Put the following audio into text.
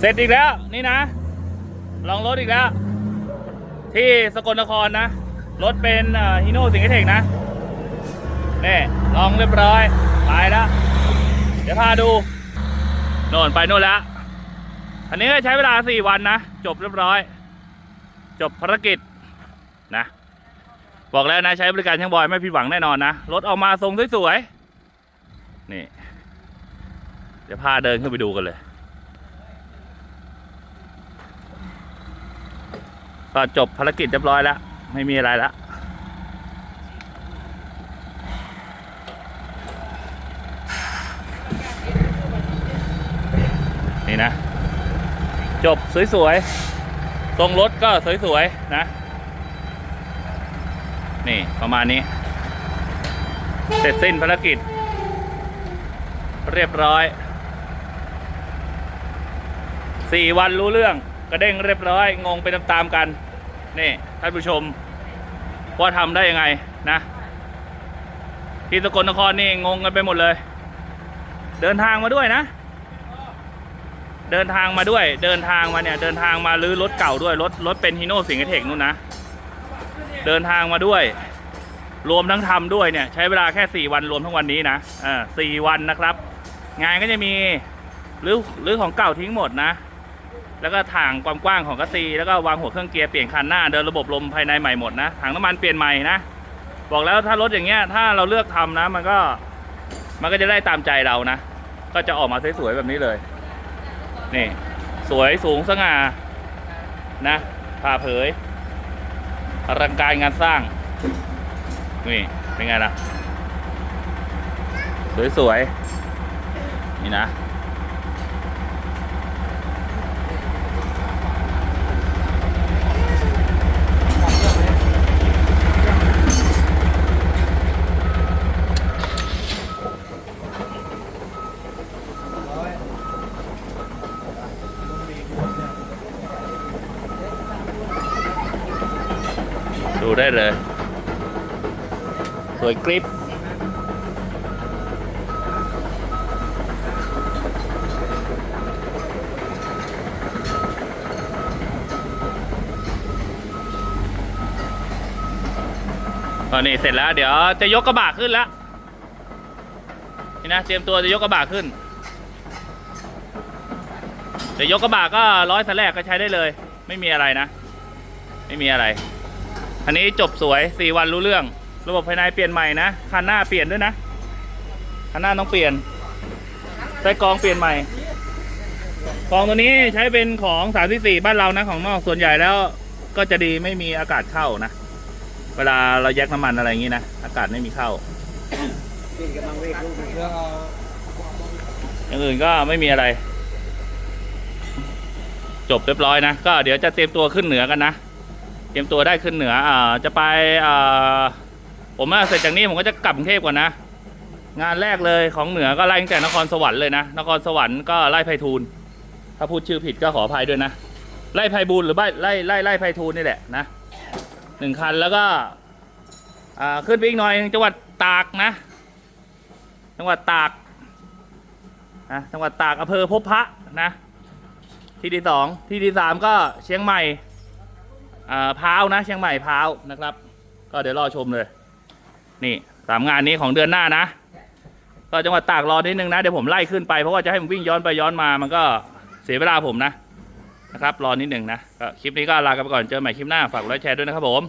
เสร็จอีกแล้ว นี่นะ ลองรถอีกแล้ว ที่สกลนครนะ รถเป็นฮิโน่สิงห์เทคนะนี่ลองเรียบร้อย ไปแล้ว เดี๋ยวพาดูโน่นไปโน่นแล้ว อันนี้ใช้เวลา4วันนะ จบเรียบร้อย จบภารกิจนะ บอกแล้วนะใช้บริการช่างบอยไม่ผิดหวังแน่นอนนะ รถออกมาทรงสวยๆ นี่ เดี๋ยวพาเดินขึ้นไปดูกันเลย ก็จบภารกิจเรียบร้อยแล้ว ไม่มีอะไรแล้วนี่นะ จบสวยๆทรงรถก็สวยๆนะ นี่ประมาณนี้ เสร็จสิ้นภารกิจ เรียบร้อยสี่วันรู้เรื่อง กระเด้งเรียบร้อย งงไปตามๆกัน นี่ท่านผู้ชม ว่าทำได้ยังไงนะ ที่สกลนครนี่งงกันไปหมดเลย เดินทางมาด้วยนะ เดินทางมาด้วย เดินทางมาเนี่ย เดินทางมาลื้อรถเก่าด้วย รถรถเป็นฮีโน่สิงห์เทคนู่นนะ เดินทางมาด้วย รวมทั้งทำด้วยเนี่ย ใช้เวลาแค่ 4 วันรวมทั้งวันนี้นะอ่าสี่วันนะครับ งานก็จะมีรื้อรื้อของเก่าทิ้งหมดนะ แล้วก็ถ่างความกว้างของกระซีแล้วก็วางหัวเครื่องเกียร์เปลี่ยนคันหน้าเดินระบบลมภายในใหม่หมดนะถังน้ำมันเปลี่ยนใหม่นะบอกแล้วถ้ารถอย่างเงี้ยถ้าเราเลือกทำนะ มันก็มันก็จะได้ตามใจเรานะ ก็จะออกมาสวยๆแบบนี้เลยนี่สวยสูงสง่านะผ่าเผยอลังการงานสร้างนี่เป็นไงล่ะ สวยๆนี่นะ ดูได้เลย สวยกริปตอนนี้เสร็จแล้ว เดี๋ยวจะยกกระบะขึ้นแล้วนี่นะเตรียมตัวจะยกกระบะขึ้นจะยกกระบะก็ร้อยสแลกก็ใช้ได้เลย ไม่มีอะไรนะ ไม่มีอะไร อันนี้จบสวย 4 วันรู้เรื่อง ระบบภายในเปลี่ยนใหม่นะคันหน้าเปลี่ยนด้วยนะคันหน้าต้องเปลี่ยนไส้กรองเปลี่ยนใหม่กรองตัวนี้ใช้เป็นของ34บ้านเรานะของนอกส่วนใหญ่แล้วก็จะดีไม่มีอากาศเข้านะเวลาเราแยกน้ำมันอะไรอย่างนี้นะอากาศไม่มีเข้าอย่างอื่นก็ไม่มีอะไร จบเรียบร้อยนะ ก็เดี๋ยวจะเตรียมตัวขึ้นเหนือกันนะ เตรียมตัวได้ขึ้นเหนืออ่าจะไปอ่าผมอะเสร็จจากนี้ผมก็จะกลับกรุงเทพก่อนนะ งานแรกเลยของเหนือก็ไล่ตั้งแต่นครสวรรค์เลยนะ นครสวรรค์ก็ไล่ไพฑูรย์ถ้าพูดชื่อผิดก็ขออภัยด้วยนะ ไล่ไพบูลย์หรือไล่ไล่ไล่ไล่ไพฑูรย์นี่แหละนะหนึ่งคันแล้วก็อ่าขึ้นไปอีกหน่อยจังหวัดตากนะ จังหวัดตากนะจังหวัดตากอำเภอพบพระนะ ที่ที่สองที่ที่สามก็เชียงใหม่ พาวนะเชียงใหม่พาวนะครับ ก็เดี๋ยวรอชมเลย นี่สามงานนี้ของเดือนหน้านะก็จังหวัดตากรอนิดนึงนะเดี๋ยวผมไล่ขึ้นไปเพราะว่าจะให้ผมวิ่งย้อนไปย้อนมามันก็เสียเวลาผมนะนะครับรอนิดนึงนะก็คลิปนี้ก็ลากันไปก่อนเจอใหม่คลิปหน้าฝากไลค์แชร์ด้วยนะครับผม